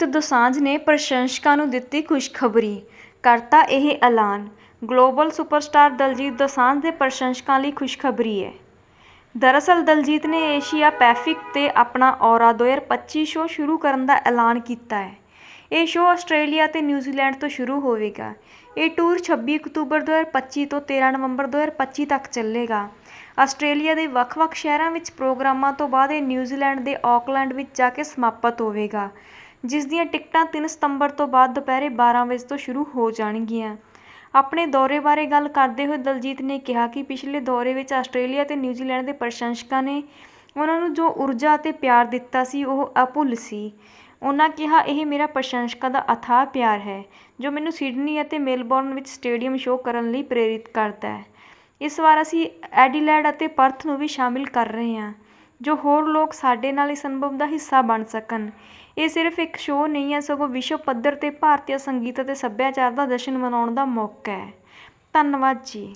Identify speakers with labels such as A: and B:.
A: ਦਲਜੀਤ ਦੋਸਾਂਝ ਨੇ ਪ੍ਰਸ਼ੰਸਕਾਂ ਨੂੰ ਦਿੱਤੀ ਖੁਸ਼ਖਬਰੀ। ਕਰਤਾ ਇਹ ਐਲਾਨ। ਗਲੋਬਲ ਸੁਪਰਸਟਾਰ ਦਲਜੀਤ ਦੋਸਾਂਝ ਦੇ ਪ੍ਰਸ਼ੰਸਕਾਂ ਲਈ ਖੁਸ਼ਖਬਰੀ ਹੈ। ਦਰਅਸਲ ਦਲਜੀਤ ਨੇ ਏਸ਼ੀਆ ਪੈਫਿਕ ਤੇ ਆਪਣਾ ਔਰਾ 2025 ਸ਼ੋਅ ਸ਼ੁਰੂ ਕਰਨ ਦਾ ਐਲਾਨ ਕੀਤਾ ਹੈ। ਇਹ ਸ਼ੋਅ ਆਸਟ੍ਰੇਲੀਆ ਤੇ ਨਿਊਜ਼ੀਲੈਂਡ ਤੋਂ ਸ਼ੁਰੂ ਹੋਵੇਗਾ। ਇਹ ਟੂਰ 26 ਅਕਤੂਬਰ 2025 ਤੋਂ 13 ਨਵੰਬਰ 2025 ਤੱਕ ਚੱਲੇਗਾ। ਆਸਟ੍ਰੇਲੀਆ ਦੇ ਵੱਖ-ਵੱਖ ਸ਼ਹਿਰਾਂ ਵਿੱਚ ਪ੍ਰੋਗਰਾਮਾਂ ਤੋਂ ਬਾਅਦ ਇਹ ਨਿਊਜ਼ੀਲੈਂਡ ਦੇ ਆਕਲੈਂਡ ਵਿੱਚ ਜਾ ਕੇ ਸਮਾਪਤ ਹੋਵੇਗਾ। ਜਿਸ ਦੀਆਂ ਟਿਕਟਾਂ 3 ਸਤੰਬਰ ਤੋਂ ਬਾਅਦ ਦੁਪਹਿਰੇ 12 ਵਜੇ ਤੋਂ ਸ਼ੁਰੂ ਹੋ ਜਾਣਗੀਆਂ। ਆਪਣੇ ਦੌਰੇ ਬਾਰੇ ਗੱਲ ਕਰਦੇ ਹੋਏ ਦਲਜੀਤ ਨੇ ਕਿਹਾ ਕਿ ਪਿਛਲੇ ਦੌਰੇ ਵਿੱਚ ਆਸਟ੍ਰੇਲੀਆ ਤੇ ਨਿਊਜ਼ੀਲੈਂਡ ਦੇ ਪ੍ਰਸ਼ੰਸਕਾਂ ਨੇ ਉਹਨਾਂ ਨੂੰ ਜੋ ਊਰਜਾ ਅਤੇ ਪਿਆਰ ਦਿੱਤਾ ਸੀ, ਉਹ ਅਭੁੱਲ ਸੀ। ਉਹਨਾਂ ਕਿਹਾ, ਇਹ ਮੇਰਾ ਪ੍ਰਸ਼ੰਸਕਾਂ ਦਾ ਅਥਾਹ ਪਿਆਰ ਹੈ, ਜੋ ਮੈਨੂੰ ਸਿਡਨੀ ਅਤੇ ਮੈਲਬੌਰਨ ਵਿੱਚ ਸਟੇਡੀਅਮ ਸ਼ੋਅ ਕਰਨ ਲਈ ਪ੍ਰੇਰਿਤ ਕਰਦਾ ਹੈ। ਇਸ ਵਾਰ ਅਸੀਂ ਐਡੀਲੈਡ ਅਤੇ ਪਰਥ ਨੂੰ ਵੀ ਸ਼ਾਮਿਲ ਕਰ ਰਹੇ ਹਾਂ। ਜੋ ਹੋਰ ਲੋਕ ਸਾਡੇ ਨਾਲ ਇਸ ਅਨੁਭਵ ਦਾ ਹਿੱਸਾ ਬਣ ਸਕਣ। ਇਹ ਸਿਰਫ ਇੱਕ ਸ਼ੋਅ ਨਹੀਂ ਹੈ, ਸਗੋਂ ਵਿਸ਼ਵ ਪੱਧਰ ਤੇ ਭਾਰਤੀ ਸੰਗੀਤ ਅਤੇ ਸੱਭਿਆਚਾਰ ਦਾ ਜਸ਼ਨ ਮਨਾਉਣ ਦਾ ਮੌਕਾ ਹੈ। ਧੰਨਵਾਦ ਜੀ।